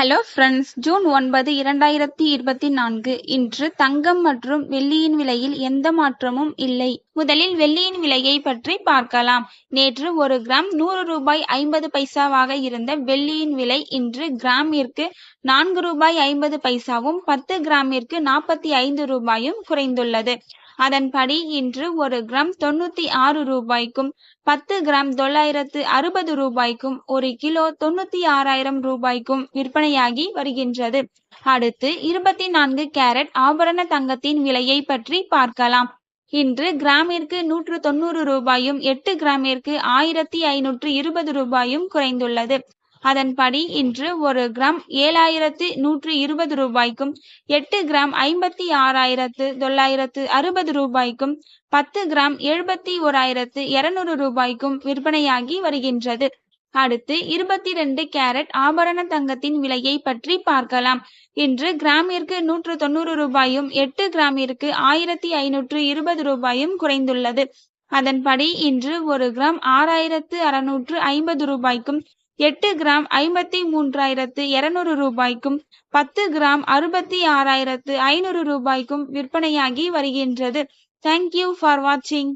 Hello friends June ஒன்பது இரண்டாயிரத்தி இருபத்தி நான்கு. இன்று தங்கம் மற்றும் வெள்ளியின் விலையில் எந்த மாற்றமும் இல்லை. முதலில் வெள்ளியின் விலையை பற்றி பார்க்கலாம். நேற்று ஒரு கிராம் நூறு ரூபாய் ஐம்பது பைசாவாக இருந்த வெள்ளியின் விலை இன்று கிராமிற்கு நான்கு ரூபாய் ஐம்பது பைசாவும் பத்து கிராமிற்கு நாற்பத்தி ஐந்து ரூபாயும் குறைந்துள்ளது. அதன்படி இன்று ஒரு கிராம் தொண்ணூத்தி ஆறு ரூபாய்க்கும் பத்து கிராம் தொள்ளாயிரத்து அறுபது ரூபாய்க்கும் ஒரு கிலோ தொண்ணூத்தி ஆறாயிரம் ரூபாய்க்கும் விற்பனையாகி வருகின்றது. அடுத்து இருபத்தி நான்கு கேரட் ஆபரண தங்கத்தின் விலையை பற்றி பார்க்கலாம். இன்று கிராமிற்கு நூற்று தொண்ணூறு ரூபாயும் எட்டு கிராமிற்கு ஆயிரத்தி ஐநூற்று இருபது ரூபாயும் குறைந்துள்ளது. அதன்படி இன்று ஒரு கிராம் ஏழாயிரத்து நூற்று இருபது ரூபாய்க்கும் எட்டு கிராம் ஐம்பத்தி ஆறாயிரத்து தொள்ளாயிரத்து அறுபது ரூபாய்க்கும் பத்து கிராம் எழுபத்தி ஓராயிரத்து இருநூறு ரூபாய்க்கும் விற்பனையாகி வருகின்றது. அடுத்து இருபத்தி ரெண்டு கேரட் ஆபரண தங்கத்தின் விலையை பற்றி பார்க்கலாம். இன்று கிராமிற்கு நூற்று தொண்ணூறு ரூபாயும் எட்டு கிராமிற்கு ஆயிரத்தி ஐநூற்று இருபது ரூபாயும் குறைந்துள்ளது. அதன்படி இன்று ஒரு கிராம் ஆறாயிரத்து அறுநூற்று ஐம்பது ரூபாய்க்கும் எட்டு கிராம் ஐம்பத்தி மூன்றாயிரத்து இருநூறு ரூபாய்க்கும் பத்து கிராம் அறுபத்தி ஆறாயிரத்து ஐநூறு ரூபாய்க்கும் விற்பனையாகி வருகின்றது. தேங்க்யூ ஃபார் வாட்சிங்